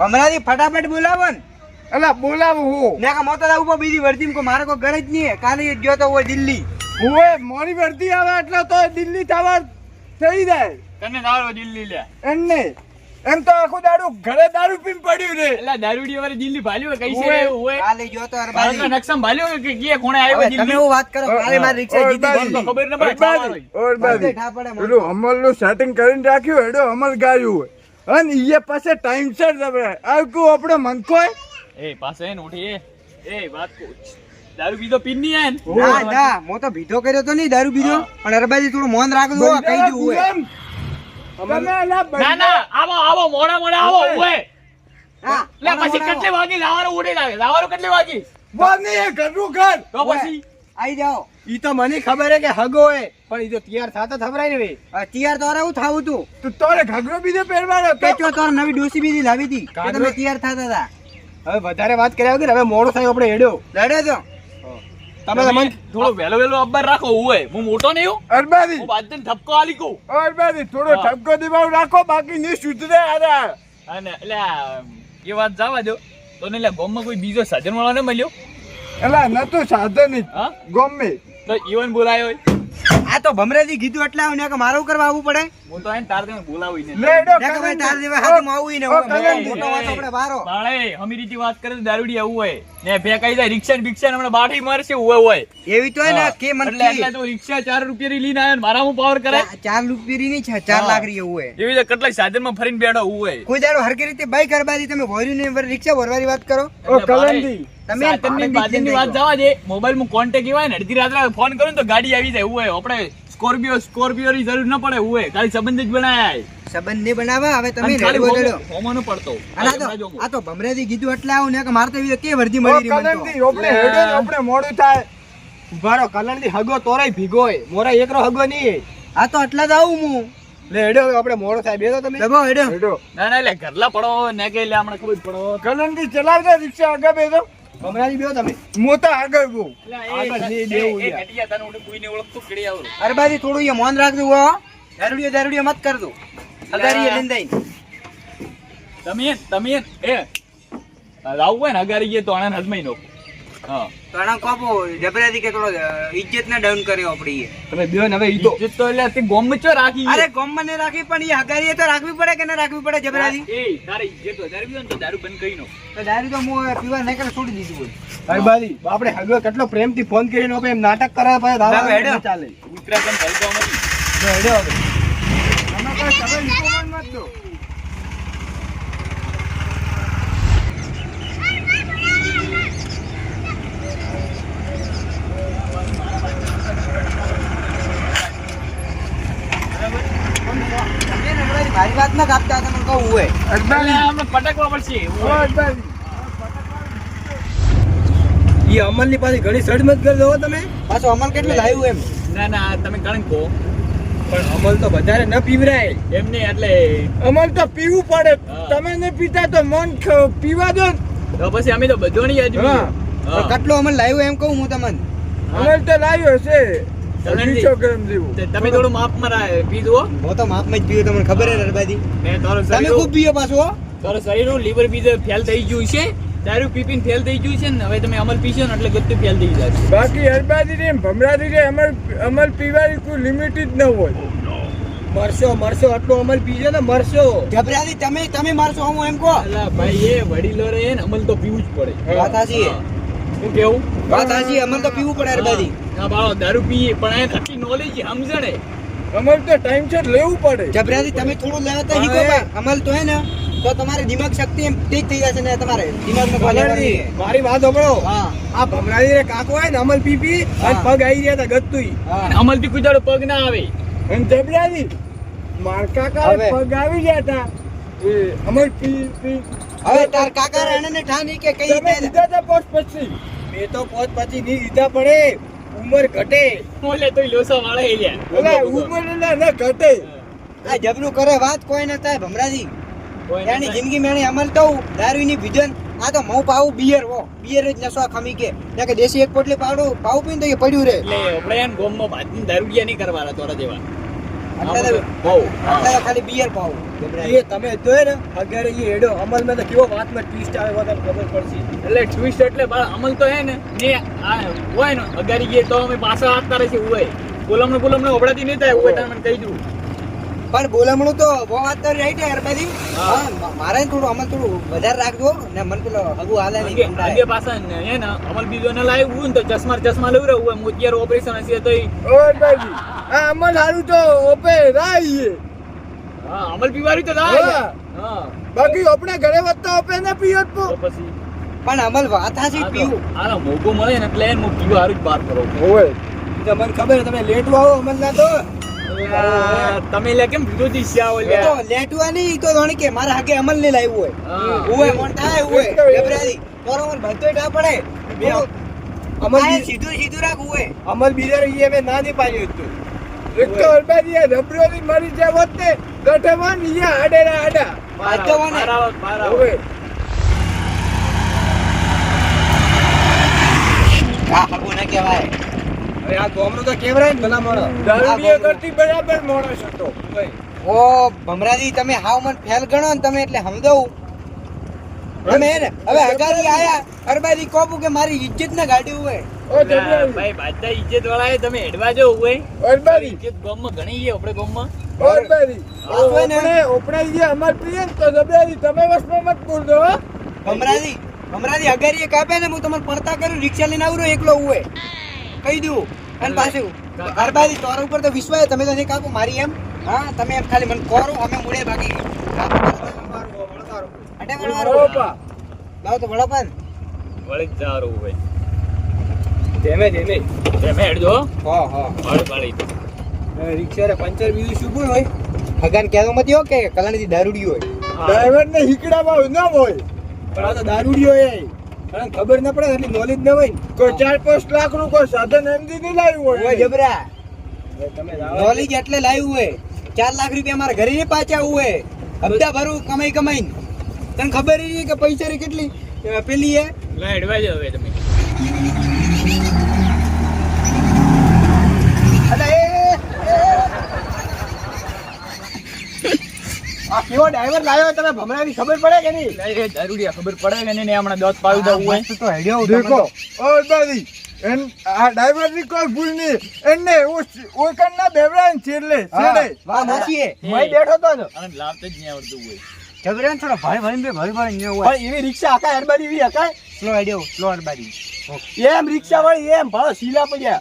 હમણાંથી ફટાફટ બોલાવો ને. એટલે બોલાવું હું. ના કે મોતો બીજી વર્ધી કો મારે કોઈ ઘર જ નહીં કાલે જ ગયો તો હોય દિલ્હી. હોય મોડી વર્દી આવે એટલે તો દિલ્હી થવા થઈ જાય. તને નાળો દિલ્હી લે. એમ નહીં. એમ તો આખું દારૂ ઘરે દારૂ પીને પડ્યું રે. એટલે દારૂડી વાળી દિલ્હી ભાલ્યું કઈ છે ઓવે. હોય? કાલે ગયો તો અરબાજી નકશામાં ભાલ્યો કે કે કોણે આવ્યો દિલ્હી? તમે વાત કરો કાલે મારી રિક્ષા જીતી ખબર ન પડે, ઓર બાજી, ખાવાનું. ઓર બાજી. બધે ઠાપડે મને. સેટિંગ કરીને રાખ્યું હેડો અમલ ગાયું હોય. અને ઈએ પાસે ટાઈમસર તમે આવકું આપણે મનખોય. એ પાસે એને ઉઠી એ એ વાત કહું દારૂ પીધો પીન ના ના? હું તો ભીધો કર્યો તો નહીં દારૂ પીધો. પણ અરબાજી થોડું મોન રાખજો કહી દઉં હોય. ના ના આવો આવો મોડા મોડા આવો ઓય. હા, લે પછી કેટલી વાગી? લાવાનું ઉડી લાગે. લાવાનું કેટલી વાગી? બોલ નહીં એ ઘરનું ઘર. તો પછી? આઈ જાઓ. ઈ તો મને ખબર હે કે હગો હે. પણ ઈ તો તૈયાર થાતો થબરાય ને ભાઈ આ તૈયાર તો અરે હું થાવું તું? તો તોરે ઘગરો બીજો પહેરવાનો કે તો ચો નવી ડોસી બીજી લાવી હતી? કે તમે તૈયાર થતા હતા? હવે વધારે વાત કર્યા વગર હવે મોડો થાય આપણે હેડ્યો. લડે તો. તમે તો મને થોડો વેલો વેલો અબ્બર રાખો હોય. હું મોટો નહીં હું. અરબાદી હું બાદન ઠપકો આલી કહું. અરબાદી થોડો. ઠપકો દીવાવ રાખો બાકી ની સુધરે આરા અને એટલે એ વાત જવા દો. તો ને એટલે ગોમમાં કોઈ બીજો સાધન વાળો ને મળ્યો એલા નતું સાધન ગમે તો ઈવન બોલાયો આ તો ભમરેજી કીધું એટલે આવને કે મારું કરવા આવવું પડે? હું તો આને તાર દેવા બોલાવી ને લેડો ને કે ભાઈ તાર દેવા હાથમાં આવું ને. મોટો વાત આપણે વારો. બાળે હમી રીતે વાત કરે તો દારૂડી આવું હોય. ને ફેંકાઈ જાય રિક્ષા ને બિક્ષા હમણાં બાઠી મારશે હોય હોય. એવી તો હે ને કે મને એટલે એટલે તો રિક્ષા ચાર રૂપિયા ની લઈને આવ્યો ને મારા હું પાવર કરે? ચા- ચાર રૂપિયા ની છે 4 લાખની હોય. એવી રીતે કેટલા સાધનમાં ફરીને બેઠો હોય કોઈ દારૂ હરકી રીતે બાઈક અરબાજી તમે ભોર્યું ને રિક્ષા ભરવાની વાત કરો. ઓ કલંજી તમે તમને વાત જવા દે. મોબાઈલમાં કોન્ટેક્ટ એવાય ને અડધી રાત્રે ફોન કરું તો ગાડી આવી જાય હોય આપણે સ્કોર્પિયો સ્કોર્પિયો ની જરૂર ન પડે એવું હોય ખાલી સંબંધ જ બનાય. સંબંધ નહીં બનાવવા હવે તમે રેડો. પડતો. આ તો ભમરેથી કીધું એટલે આવું ને કે મારે તો કે વર્દી મળી રહી મને આપણે હેડો આપણે મોડું થાય. ઉભારો કલણથી હગો તોરાય ભીગો હે મોરા એકરો હગો નહીં આ તો એટલા જ આવું હું. લે હેડ્યો આપણે મોડો થાય. બેસો તમે. હેડો. હેડો. ના ના એટલે ઘરલા પડો ને કે એટલે હમણાં ખબર પડો. કલંજી ચલાવજો રિક્ષા આગળ બેસો. ભમરાજી બેસો તમે. મોટા આગળ બહુ. આગળ નહીં બેવું યાર. ઘટિયા તને હું કોઈને ઓળખતું કેડી આવું અરબાજી થોડું એ મૌન રાખજો હો. દારૂડિયો દારૂડિયો મત કરજો. અગારી લઈને દઈને. તમે તમે એ આવું હોય ને અગારી ગયે તો આણે હજમાઈ નો હા. તો કોપો જબરાથી કે થોડો ઇજ્જત ને ડાઉન કર્યો આપડી તમે હવે ઈ તો ઇજ્જત તો એટલે તે ગોમ ચો રાખી અરે ગોમમાં ને રાખવી પણ એ હગારીએ તો રાખવી પડે કે ના રાખવી પડે જબરાથી એ તારે ઇજ્જત વધારે પીવો તો દારૂ બંધ કરી નો તો દારૂ તો હું પીવા નહીં કરે છોડી દીધું હોય. હરબાજી આપણે હગો કેટલો પ્રેમથી ફોન કરીને આપણે એમ નાટક કરે પછી દાદા હેડો. ચાલે. લે હેડો હવે. તમે કોઈ તમે નિકોમન મત દો મારી વાત ના કાપતા તમે કહું હોય અરબાજી આપણે પટકવા પડશે. ઓ હોય. એ ઈ અમલની પાસે ઘણી સડમત કરી દો તમે. પાછો અમલ કેટલું લાવ્યું એમ? ના ના તમે કારણ કહો પણ અમલ તો વધારે ન પીવરાય. એમને એટલે અમલ તો પીવું પડે. તમે ને પીતા તો મન પીવા દો ને. તો પછી અમે તો બધોની જ હા. હા. કેટલો અમલ લાવ્યું એમ કહું હું તમને. અમલ તો લાવ્યો છે. કલંજી. 200 ગ્રામ તમે થોડું માપમાં પીધું હું. તો માપમાં જ પીવું તમને ખબર હે ને ને તમે ખૂબ પાછું તારું શરીરનું લીવર બીજે ફેલ થઈ ગયું છે. દારૂ પી ફેલ થઈ ગયું છે ને હવે તમે અમલ પીશો ને એટલે ગત્તું ફેલ થઈ જાય બાકી હરબાજી રે ભમરાજી અમર અમર પીવાની કોઈ લિમિટ જ ન હોય. મરશો મરશો આટલો અમલ પીજો ને મરશો. જબરાજી તમે તમે મારશો હું એમ કહો. ભાઈ એ વડીલો રે ને અમલ તો પીવું જ પડે. વાત સાચી હે. કેવું? વાત અમલ તો પીવું પડે અરબાજી હા બાળો દારૂ પીએ પણ એ આટલી નોલેજ સમજણે. અમારે તો ટાઈમ છે લેવું પડે. જબરાજી તમે થોડું લેવા તો શીખો અમલ તો હે ને તો તમારી દિમાગ શક્તિ એમ તેજ થઈ જશે ને તમારે દિમાગમાં ભલે કલણજી, વળે. મારી વાત સાંભળો. આ ભમરાજી રે કાકો હોય ને અમલ પી પી અને પગ આવી રહ્યા હતા ગત્તુંય. હા. અમલથી કુદાડો પગ ના આવે. એમ જબરાજી માર કાકા પગ આવી ગયા હતા. એ અમર પી પી. હવે તાર કાકા રાણે ને ઠાની કે કઈ દીધા હતા પોસ્ટ પછી. મેં તો પોત પછી ની લીધા પડે. ઉંમર ઘટે. ઓલે તો લોસો વાળા એ લ્યા. ઉંમર ના ના ઘટે. આ જબરું કરે વાત કોઈ ન થાય ભમરાજી. એની જિંદગી મેણી અમલ તો દારૂની ભીજન. આ તો મઉ પાવું બિયર હો. બિયર જ નસો ખમી કે. ત્યાં કે દેશી એક પોટલી પાવડું પાવું પીને તો એ પડ્યું રે. એટલે આપણે એમ ગોમમાં ભાતની દારૂડિયા નહીં કરવાના તોરા જેવા. ખાલી બિયર પાવું એ તમે જોયે ને અગિયારે એ હેડો અમલમાં તો કેવો વાતમાં ટ્વિસ્ટ આવે વધારે ખબર પડશે. એટલે ટ્વિસ્ટ એટલે અમલ તો હે ને ને હોય ને અગારી ગયે તો અમે પાછા હાથ કરે છે હોય બોલમને બોલમને ઓબળાતી નહીં થાય એવું એટલે મને કહી દઉં. પણ બોલમણું તો બહુ વાત કરી રહી હા. હા મારે થોડું અમલ થોડું વધારે રાખજો ને મને પેલો હગુ હાલે નહીં આગે પાસા ને હે ને અમલ બીજો ને લાવ્યું હું ને તો ચશ્મા ને ચશ્મા લેવું રહ્યું હોય હું અત્યારે ઓપરેશન હશે તો ઓય ભાઈ આ અમલ હારું તો ઓપે રાઈએ હા. અમલ પીવારી તો થાય હા. હા. બાકી આપણે ઘરે વધતા ઓપે ને પીયો તો તો પછી પણ અમલ વાત હાજી પીવું આનો મોકો મળે ને એટલે એને હું પીવા હારું જ બાર કરો ઓય. તો મને ખબર છે તમે લેટ આવો અમલ ના તો. તમે લે કેમ વિરોધી શ્યા એ તો લેટવા નહીં તો જાણે કે મારા હાકે અમલ ને લાવ્યું. હોય. ઉવે મોણ થાય ઉવે. ગભરાતી બરોબર બધું ટા પડે. બે અમલ સીધું સીધું રાખ ઉવે અમલ બીજા એ મેં ના નહીં પાડ્યું હતું એક તો અરબાજી રબરોની મરી જાય હોત ને ગઠેમાં આડેરા આડા. ને. મારા ઓય આ હગુ ના કહેવાય. હવે આ ગોમડું તો કેવરાય ને ભલા મોણો દારૂડિયા કરતી બરાબર માણસ હતો. ઓ ભમરાજી તમે હાવ મન ફેલ ગણો ને તમે એટલે સમજાવું. તમે ને હવે હગારી આયા અરબાજી કોપુ કે મારી ઇજ્જત ના ગાડી હોય ઓ ભાઈ બધા ઇજ્જત વાળા તમે હેડવા જો હોય અરબાજી. ઇજ્જત ગામમાં ઘણી છે આપણે જે અમાર પ્રિય તો જબરાજી તમે વસમાં મત બોલજો ભમરાજી ભમરાજી હગારી કાપે ને હું તમને પડતા કરું રિક્ષા લઈને આવું એકલો હોય કહી દઉં. અને પાછું અરબાજી તોરા ઉપર તો વિશ્વાસ તમે તો નહીં કાપો મારી એમ. હા તમે એમ ખાલી મને કોરો અમે મૂળે બાકી. અટે વળગારો. ઓપા તો વડાપાન વળી જ જારું હોય. ધીમે ધીમે તમે હેડજો હા હા. હળ પાડી રિક્ષા રે પંચર બીજું શું કોઈ હોય? હગાન કહેતો મત હો કે કલાણીથી દારૂડી હોય? ડ્રાઈવર ને હીકડામાં ન હોય. પણ આ તો દારૂડી એ. અને ખબર ના પડે એટલી નોલેજ ન હોય કોઈ ચાર પાંચ લાખનું કોઈ સાધન એમથી નહીં લાવ્યું હોય? જબરા. તમે નોલેજ એટલે લાવ્યું હોય. ચાર લાખ રૂપિયા મારા ઘરે પાછા હોય. હપ્તા ભરું કમાઈ કમાઈ તને ખબર નહીં કે પૈસા કેટલી પેલી એ? હેડવા હવે તમે અલા એ આ કેવો ડ્રાઈવર લાવ્યો તમે ભમરાની ખબર પડે કે નહીં? લે, એ દારૂડિયા ખબર પડે કે નહીં હમણાં દાંત પાડી દઉં હોય તો હેડ્યો દેખો ઓ દાદી એન આ ડ્રાઈવરની કોઈ ભૂલ નહીં. એને ઓ ઓ કરના બેવડા ને છેડલે છેડે વાહ બેઠો તો. ને અને લાભ જ નહીં આવડતું હોય. જબરા થોડો ભાઈ ભાઈ બે ભાઈ ભાઈ ન હોય. એવી રિક્ષા આખા હેડબાડી એવી હકાય? સ્લો હેડ્યો સ્લો હડબાડી એમ રિક્ષા વાળી એમ ભાવ સીલા પડ્યા.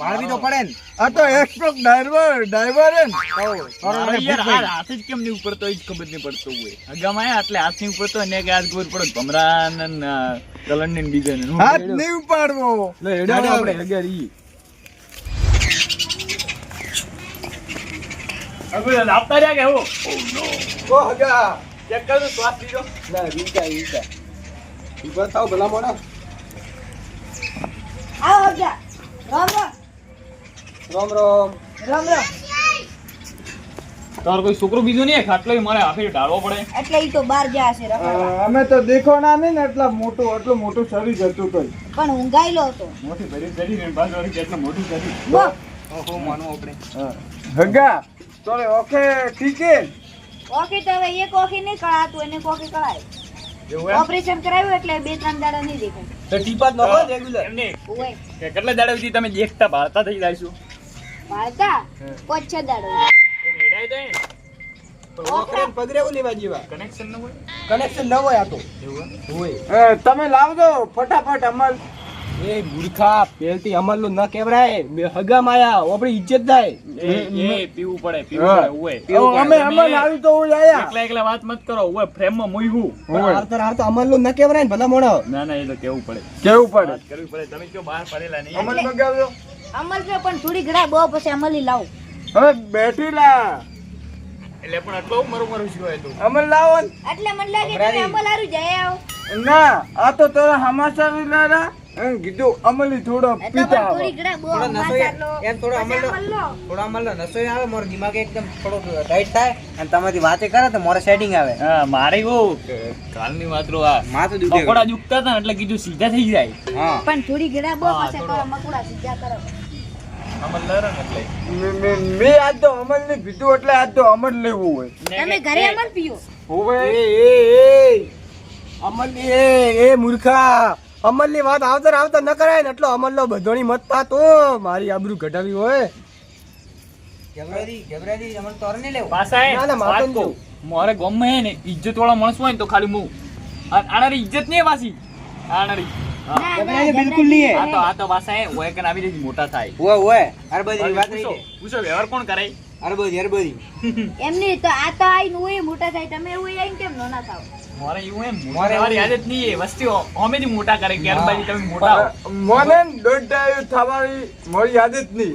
વાળવી તો પડે ને. આ તો એક્સપ્રેસ ડ્રાઈવર ડ્રાઈવર હે ને. હાથ જ કેમ નહીં ઉપડતો? એ જ ખબર નહીં પડતો હોય. હગામાં આયા એટલે હાથ ઉપર તો ને કે આજ ખબર પડે ભમરાન ને કલણ ને બીજા ને હાથ નહીં ઉપાડવો. લે હેડો ને આપણે. હગારી હવે લાપતા રહ્યા કે હું? ઓ નો ઓ હગા. ચેક કર તો શ્વાસ લીધો. ના રીકા રીકા ઉપર થાવ ભલા મોડા. આ હગા. રામ રામ. રામ રામ. રામ રામ. તારો કોઈ છોકરો બીજો નહીં ખાટલો મારે હાથે ઢાળવો પડે. એટલે ઈ તો બહાર ગયા છે. અમે તો દેખો ના નહીં ને એટલા મોટું એટલું મોટું શરીર હતું તો પણ ઊંઘાયેલો હતો. મોટી ભરી કરી ને બાજુ વાળી કેટલું મોટું કરી ઓહો માનો આપણે. હગા તો ઓકે ઠીક. છે ઓકે તો હવે એક ઓખી નહીં કળાતું એને કોકી કળાય? ઓપરેશન કરાવ્યું એટલે બે ત્રણ દાડા નહીં દેખાય. તો ટીપા નખો રેગ્યુલર એમ નહીં. કેટલા દાડા સુધી તમે દેખતા ભારતા થઈ જાયશું? બાળકા પાંચ છ દાડો. હેડાય તો એ. ઓકરે ને પગરે ઓલી લેવા જેવા કનેક્શન ન હોય? કનેક્શન ન હોય આ તો. એવું એમ? તમે લાવજો ફટાફટ અમલ. એ મૂર્ખા પેલથી અમલનું ન કેવરાય હગા માયા આપણી ઇજ્જત થાય. એ પીવું પડે પીવું. પડે હોય અમે અમલ આવી તો હું આયા એકલા એકલા વાત મત કરો ફ્રેમમાં મૂયવું પણ આવતા આવતા અમલનું ન કેવરાય ને ભલા મોણો. ના ના એ તો કેવું પડે. કેવું પડે? કરવી પડે તમે કયો બહાર પડેલા નહીં. અમલ અમલ છે પણ થોડી ઘડા બહુ પછી અમલી લાવ. હવે બેઠી લા. એટલે પણ આટલો મરું મરું શું હોય અમલ લાવો. એટલે મને લાગે કે અમલ હારું જાય આવ. ના આ તો તારા હમાસા લારા એમ કીધું અમલી થોડો પીતા પણ થોડી ઘડા બહુ થોડો લો. એમ થોડો અમલ લો. અમલ લો. નસો આવે મારો દિમાગ એકદમ થોડો ટાઈટ થાય. અને તમારી વાતે કરે તો મોરે સેટિંગ આવે. હા મારે બહુ. કાલની વાત રો આ. માથું દુખે. પકોડા દુખતા હતા એટલે કીધું સીધા થઈ જાય. હા. પણ થોડી ઘડા બહુ હા, કરો મકુડા સીધા કરો. અમલ લરણ એટલે. મે- મે- આજ તો અમલ ને પીધું એટલે આજ તો અમલ લેવું હોય. તમે ઘરે અમર પીઓ. હોવે. એ એ એ. અમલની એ એ મૂર્ખા. અમલની વાત આવતા ને ન કરાય ને એટલો અમલનો બધોની મત પાતો મારી આબરૂ ઘટાવી હોય. તોર નહીં લેવું. પાછા ના, ના, માથે વાત જ મારે ગામમાં ને ઇજ્જત વાળા માણસ હોય ને તો ખાલી હું આ- આનારી ઇજ્જત નહીં વાસી? આનારી. ના, બિલકુલ નહીં. હે. આ તો આ તો પાછા હે ઓય કન આવી રીતે મોટા થાય. ઓય ઓય અરબજી વાત રહી પૂછો વ્યવહાર કોણ કરે? અરબજી અરબજી એમની તો આ તો આઈને હોય મોટા થાય. તમે એવું આઈને કેમ નાના થાવ મારે એવું એમ મારે મોટા એવું નહીં એ. વસ્તી અમેથી મોટા કરે કે અરબાજી તમે મોટા થવાની મારી નહીં?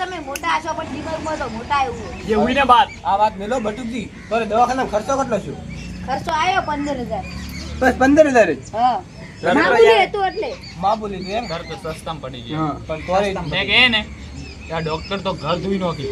તમે હશો પણ તો મોટા એવું. જે આ વાત મેલો બટુકજી તો દવાખાના ખર્ચો કેટલો છે ખર્ચો આવ્યો પંદર હજાર. બસ પંદર હજાર જ? હા. ઘર ના તો બોલી હતું એટલે. માં બોલી તું એમ? ઘર તો સસ્તામાં પડી ગયું. હા. પણ તોય મેં કહે ને કે આ ડોક્ટર તો ઘર ધોઈ નાખી.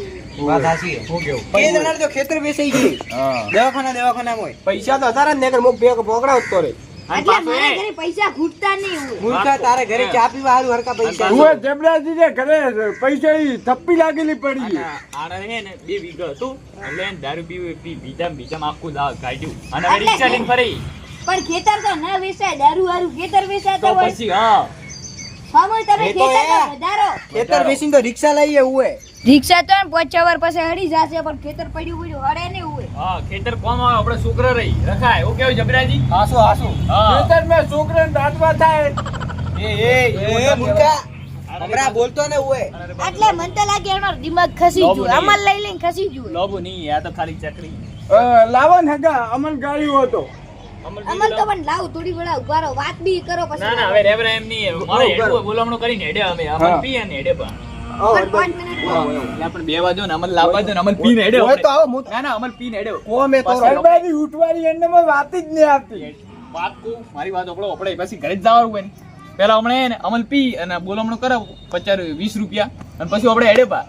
વાત હાચી હે. હું કેવું? કે જણાર તો ખેતર વેચાઈ ગઈ હા. દવાખાના દવાખાનામાં હોય. પૈસા તો હતા ને બે પકડાવ રે અને એટલે પાછું મારા એ, ઘરે પૈસા ઘૂટતા નહીં હોય. મૂર્ખા તારે ઘરે ચા પીવા હારું હરકા પૈસા. હું જબરાજી ને ઘરે પૈસા થપ્પી લાગેલી પડી. આને હે ને બે વીઘા હતું. એટલે દારૂ પીવું પી બીજા બીજા આખું દાવ કાઢ્યું અને રિક્ષા લઈને ફરી. પણ ખેતર તો ના વેચાય દારૂ વારું ખેતર વેચાતો હોય પછી હા. સામોય તમે ખેતર તો વધારો. ખેતર વેચીને તો રિક્ષા લઈએ ઉએ રિક્ષા તો પોચા પછી હડી જશે પણ ખેતર પડ્યું પડ્યું હડે નહીં ઉએ હા ખેતર કોમ આવે આપણે છોકરા રહી. રખાય એવું કેવું જબરાજી? હાસો હાસો. ખેતર મે મેં છોકરાને દાંતવા થાય. એ એ એ મુકા હમણાં બોલતો ને હોય એટલે મન તો લાગે એનો દિમાગ ખસી ગયું. અમલ લઈ લઈને ખસી ગયું. લોબુ નહીં આ તો ખાલી ચકરી. અ, લાવો ને હગા અમન ગાળ્યો હતો. અમલ તો પણ લાવ થોડી વડા ઊભા રહો વાત બી કરો પછી. ના ના હવે રેવરા એમ નહીં મારે હેડું બોલામણો કરીને હેડે અમે. અમલ. પીએ ને હેડે પણ. અમલ લાવવા દો ને અમલ પીને હેડે હોય તો આવો હું ના ના અમલ પીને હેડે. કોમે તો પાછળ ગરબાની ઉઠવાની એનામાં વાત જ નહીં આવતી. વાત કહું મારી વાત ઓપડો આપણે પછી ઘરે જવાનું હોય પેલા હમણાં હે અમલ પી અને બોલમણો કરાવ. પચાસ વીસ રૂપિયા. અને પછી આપણે હેડે પા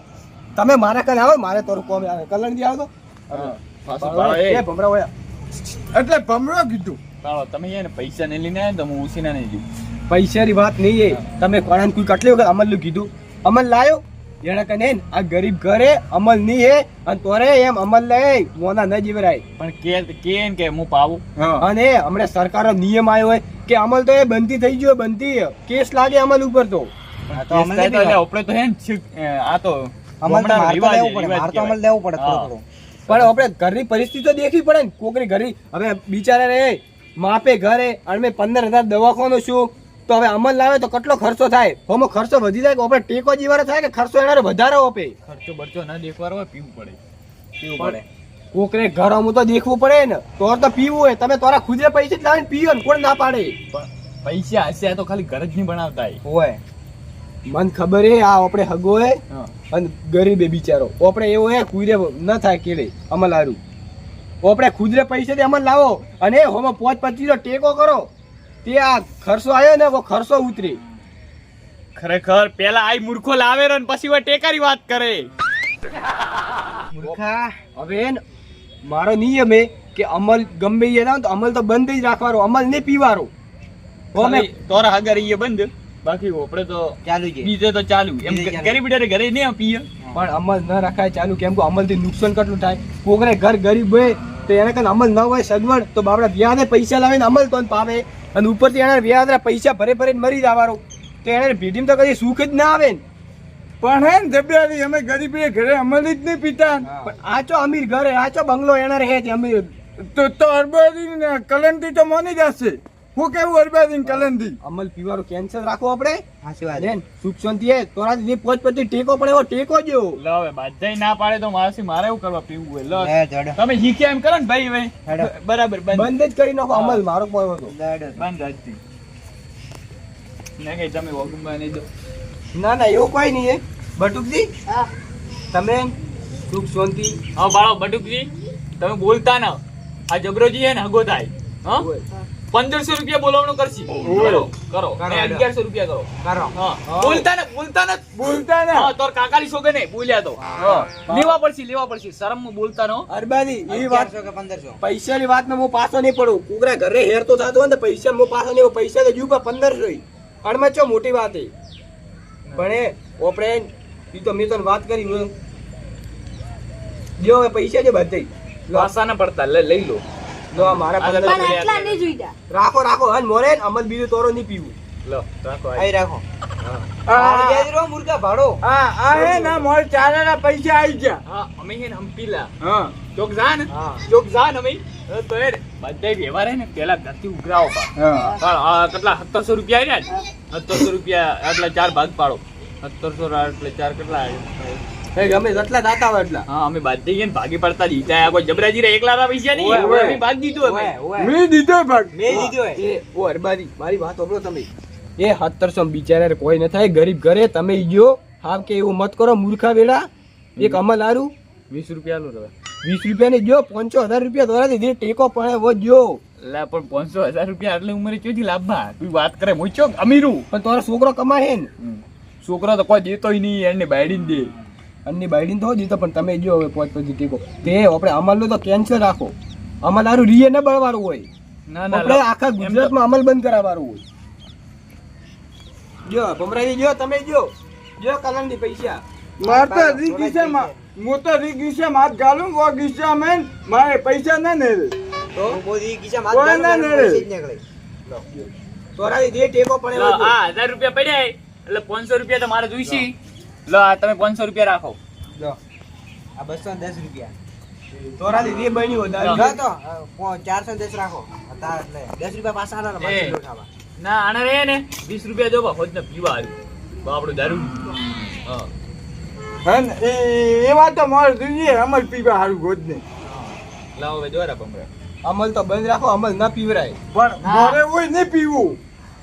તમે મારા કલે આવો મારે તો કોમે આવે. કલણથી આવતો ભમરા હોય. એટલે ભમરો કીધું. ચાલો તમે હે પૈસા નહીં લઈને આવ્યા તમે ઉસીના નહીં દઉં પૈસાની વાત નહીં એ. તમે કોણ કોઈ કેટલી વખત અમલ કીધું. અમલ લાયો. એને કને ને આ ગરીબ ઘરે અમલ નહીં હે અને તોરે એમ અમલ લે મોના ન જીવરાય. પણ કે કે કે હું પાવું. અને હમણે સરકારનો નિયમ આવ્યો હોય કે અમલ તો એ બંધી થઈ ગયો બંધી કેસ લાગે અમલ ઉપર તો. આ અમલ તો એટલે આપણે તો હે આ તો અમલ લેવું પડે અમલ લેવું પડે થોડો થોડો. પણ આપણે ઘરની પરિસ્થિતિ તો દેખવી પડે ને. કોકની ઘરની હવે બિચારા રે માપે ઘરે અને મેં પંદર હજાર દવાખાનો છું. તો હવે અમલ લાવે તો કેટલો ખર્ચો થાય? હોમો ખર્ચો વધી જાય કે આપણે ટેકો જીવારો થાય કે ખર્ચો એના વધારે આપે ખર્ચો બરચો ના દેખવાનો હોય પીવું પડે. પીવું પડે. કોકરે ઘર અમુક તો દેખવું પડે ને. તો તો પીવું હોય. તમે તારા ખુદરે પૈસે જ લાવીને પીવો ને. કોણ ના પાડે? પૈસા હશે તો ખાલી ઘર જ નહીં બનાવતા હોય. મન ખબર હે આ આપણે હગો હે અને ગરીબે બિચારો. આપણે એવો હે કુદરે ન થાય કેળે અમલ હારું આપણે ખુદરે પૈસેથી અમલ લાવો. અને હોમાં પોચ પચીસો ટેકો કરો. તે આ ખર્ચો આવ્યો ને ખર્ચો ઉતરે. ખરેખર પેલા આઈ મૂર્ખો લાવે ને પછી હવે ટેકારી વાત કરે. મૂર્ખા હવે મારો નિયમ એ કે અમલ ગમે એ ના તો અમલ તો બંધ જ રાખવાનો અમલ નહીં પીવાનો. તો હગર ઈ બંધ. બાકી આપણે તો ચાલુ છે. બીજે તો ચાલુ. એમ ગરીબ ડરે ઘરે નહીં પીએ પણ અમલ ન રખાય ચાલુ કેમ કે અમલથી નુકસાન કેટલું થાય? કોકરે ઘર ગરીબ હોય તો એને કઈ અમલ ન હોય સગવડ તો બાપડા વ્યાજે પૈસા લાવીને અમલ તો પાવે અને ઉપરથી એને વ્યાજ પૈસા ભરે ભરીને મરી જવાનો. તો એને ભીડીમ તો કદી સુખ જ ના આવે ને. પણ હે ને અમે ગરીબ ઘરે અમલ જ નહીં પીતા. પણ આ ચો અમીર ઘરે આ ચો બંગલો એને રહે છે અમીર. તો તો અરબાજી કલંટી તો મોની જશે. હું કેવું અરબાજી ને કલંદી? અમલ પીવાનું કેન્સર રાખો આપણે. વાત બેન સુખ શાંતિ હે. તોરા જે પોચ પછી ટેકો પડે એવો ટેકો જો લો હવે બાજાઈ ના પાડે તો મારાથી મારે એવું કરવા પીવું હોય. લો તમે શીખ્યા એમ કરો ને ભાઈ ભાઈ બરાબર બંધ. જ કરી નાખો અમલ મારો પોયો હતો. બંધ આજથી. ને કઈ તમે વગુંબા નહીં દો ના ના એવું કોઈ નહીં હે. બટુકજી હા. તમે સુખ શાંતિ હા બાળો બટુકજી તમે બોલતા ના આ જબરોજી હે ને હગો થાય. હા? પંદરસો રૂપિયા બોલાવવાનું કરશી. કરો કરો. ને. અગિયારસો રૂપિયા કરો. કરો. બોલતા ને બોલતા ને. બોલતા ને. હા તોર કાકાની શોકે ને બોલ્યા તો. લેવા પડશે લેવા પડશે. શરમમાં બોલતા નો. અરબાજી એવી વાત કે પંદરસો. પૈસાની વાતમાં હું પાછો નહીં પડું. કુકરા ઘરે હેર તો થતો ને પૈસા હું પાછો નહીં પૈસા તો જીવ પંદરસો અણમાં ચો મોટી વાત એ. પણ એ ઓપરેન એ તો મેં તને વાત કરી જો પૈસા છે બધે પાસા ના પડતા લે લઈ લો. આ મારા પણ એટલા. નહીં જોઈતા રાખો રાખો હન મોરે અમલ બીજું તોરો નહીં પીવું. લો રાખો આઈ. રાખો. આ આ રહો મુર્ગા ભાડો. હા આ હે ના મોર ચારેના પૈસા આવી ગયા. હા અમે હે ને હમ પીલા. હા. ચોક જાન ને. હા. ચોક જા અમે. તો એ બધે વ્યવહાર હે ને પેલા ગતિ ઉઘરાવો પા હા. પણ આ કેટલા સત્તરસો રૂપિયા આવ્યા ને સત્તરસો રૂપિયા એટલે ચાર ભાગ પાડો. સત્તરસો એટલે ચાર કેટલા એ ગમે જેટલા દાતા હોય એટલા. હા અમે બાંધી ગયા ભાગી પડતા દીધા આ કોઈ જબરાજી રે એકલા ના પૈસા નહીં. ઓય, ઓય. અમે ભાગ દીધું અમે ઓય, ઓય. દીધો ભાગ. મેં દીધો ઓ અરબારી મારી વાત સાંભળો તમે. એ સત્તરસો બિચારા કોઈ ન થાય. ગરીબ ઘરે તમે ઈ ગયો. હાવ કે એવું મત કરો મૂર્ખા વેળા એક અમલ આરું વીસ રૂપિયા નું વીસ રૂપિયા ને જો પાંચસો હજાર રૂપિયા દ્વારા દે ટેકો પણ એવો લા પણ પાંચસો હજાર રૂપિયા આટલી ઉંમરે ચોથી લાભમાં તું વાત કરે મોચો અમીરું. પણ તમારો છોકરો કમાય હે ને છોકરો તો કોઈ દેતોય નહીં એને બાયડીને દે. અન્ની બાયડીને તો દીધો પણ તમે જો હવે પાંચ પછી ટેકો. તે આપણે અમલનો તો કેન્સલ રાખો. અમલ હારું રીએ ન બળવાનું હોય. ના આપણે આખા ગુજરાતમાં અમલ બંધ કરાવવાનું હોય. જો ભમરાજી જો તમે જો. જો કલંડી પૈસા. માર તો રી ગીસામાં હું તો રી ગીસામાં હાથ ગાલું વો ગીસા મેં મારે પૈસા ના ને તો? કોઈ ના ગાળો નડે. પૈસે જ નીકળે. તોરાજી દે ટેકો પડે હા જો. હજાર રૂપિયા પડ્યા એટલે પાંચસો રૂપિયા તમારે જોઈશે. લો આ તમે પાંચસો રૂપિયા રાખો. લો. આ બસો દસ રૂપિયા. તોરાજી દે બન્યું વધારે તો ચારસો દસ રાખો. દસ રૂપિયા પાછા આના ને એ. બાકી લોટ ખાવા. ના આને રે ને. વીસ રૂપિયા દો હોજ ને પીવા આવ્યું. બાપડું દારૂ હા. એ એ વાત તો મારે જોઈએ. અમલ પીવા સારું ગોદ ને. લાવો દ્વારા પમરા અમલ તો બંધ રાખો અમલ ના પીવરાય. પણ મારે હોય નહીં પીવું.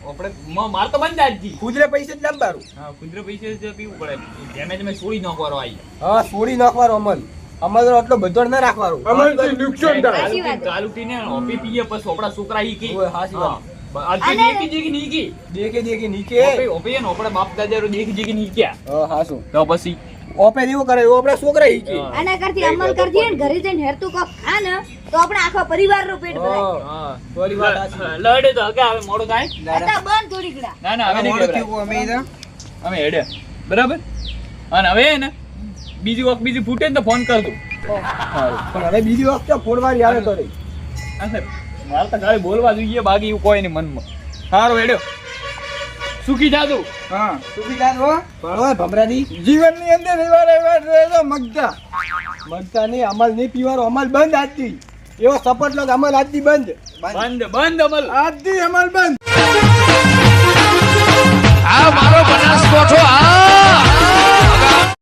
આપણે મ- માર તો બંધ આજથી ખુદરે પૈસે જ લાંબારું. હા કુદરત પૈસે જ પીવું પડે. જેમે તમે છોડી ન આઈ. હા છોડી નાખવાનો અમલ. અમલ આટલો બધો ના રાખવાનો. અમરથી નુકસાન થાય. સાચી કાલુટી ને ઓપી પીએ પછી આપણા છોકરા ઈ કી. હા હાચી વાત. આજે દેખી દેખી ની કી. દેખે દેખે નીચે ઓપી ઓપી ને આપણા બાપ દાદા દેખી દેખી ની હા હાસું તો પછી ઓપે કરે એવું આપણે છોકરા ઈ કે. આના કરતી અમલ કરજે ને ઘરે જઈને હેરતું ખા ને. તો આપણે આખા પરિવારનું પેટ ભરાય. હા થોડી વાત લડે તો કે હવે મોડું થાય. બંધ થોડીક ના. ના હવે નહીં મોડું અમે. અમે હેડે બરાબર? અને હવે ને બીજી વખત બીજી ફૂટે ને તો ફોન કર દઉં પણ હવે બીજી વખત ફોડવાની આવે તો રહી મારે તો ખાલી બોલવા જોઈએ બાકી એવું કોઈ નહીં મનમાં. સારું હેડ્યો. સુખી જાદુ હા સુખી જાદુ હવે ભમરાજી. જીવનની અંદર એવા એવા રહેલો મગતા. મગતા નહીં અમલ નહીં પીવાનો અમલ બંધ આજથી. એવો સપોર્ટ લો કે અમલ આજથી બંધ. બંધ બંધ અમલ. આજથી અમલ બંધ. આ મારો બનાસકોઠો આ